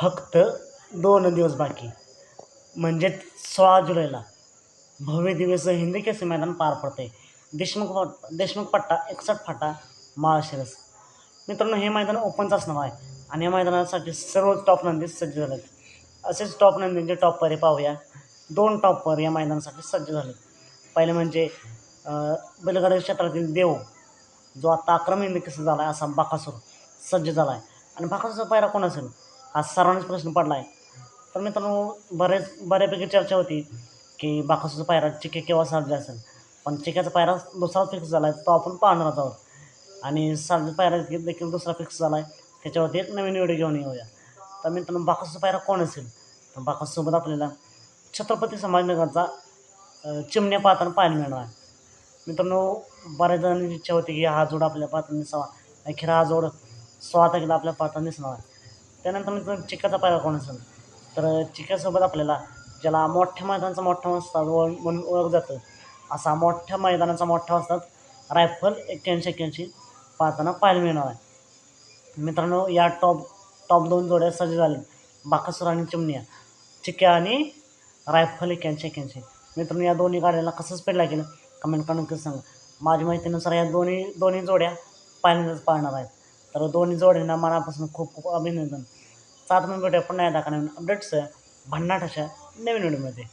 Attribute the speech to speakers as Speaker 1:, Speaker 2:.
Speaker 1: फक्त दोन दिवस बाकी. म्हणजे सोळा जुलैला. भव्य दिवस हिंदी केसरी मैदान पार पडते देशमुख पट देशमुख पट्टा एकसठ फाटा माळशिरस मित्रांनो हे मैदान ओपनचं असणार आहे. आणि या मैदानासाठी सर्व टॉप नंदी सज्ज झाले असेच टॉप नंदींचे टॉपर हे पाहूया. दोन टॉपर या मैदानासाठी सज्ज झाले पहिले म्हणजे बैलगाडी क्षेत्रातील देव जो आता अक्रम हिंदी कसं झाला आहे असा बाकासूर सज्ज झाला आहे आणि बाकासूरचा पायरा कोण असेल? आज सर्वांनाच प्रश्न पडला आहे तर मित्रांनो बरेच बऱ्यापैकी चर्चा होती की बाकासूचा पायरा चिके केव्हा सर्ज असेल? पण चिक्याचा पायरा दुसरा फिक्स झाला आहे तो आपण पाहणारच आहोत. आणि सर्ज पायरा देखील दुसरा फिक्स झाला आहे त्याच्यावरती एक नवीन व्हिडिओ घेऊन येऊया. तर मित्रांनो बाकासूचा पायरा कोण असेल? तर बाकासूरसोबत आपल्याला छत्रपती संभाजीनगरचा चिमण्या पाहताना पाहायला मिळणार आहे. मित्रांनो बऱ्याच जणांची इच्छा होती की हा जोड आपल्या पाहताना दिसावा. अखेर हा जोड सोळा तारखेला आपल्या पाहताना दिसणार आहे. त्यानंतर मित्रांनो चिक्याचा पायरा कोण असेल? तर चिकासोबत आपल्याला ज्याला मोठ्या मैदानाचा मोठा वस्ताद ओळ- म्हणून ओळख जातं असा मोठ्या मैदानाचा मोठा वस्ताद रायफल एक्क्याऐंशी एक्क्याऐंशी पाहताना पाहायला मिळणार आहे. मित्रांनो या टॉप टॉप दोन जोड्या सज्ज झाले. बाकासूर आणि चिमण्या. चिक्या आणि रायफल एक्क्याऐंशी एक्क्याऐंशी. मित्रांनो या दोन्ही गाड्याला कसं स्पीड लागेल कमेंट करून नक्कीच सांगा. माझ्या माहितीनुसार या दोन्ही दोन्ही जोड्या पहिल्यांदाच पाळणार आहेत. तर दोन्ही जोड्यांना मनापासून खूप खूप अभिनंदन. सात मिनिट भेटूया पुन्हा एकदा का नवीन अपडेट्स. भन्नाट अशा नवीन व्हिडिओमध्ये.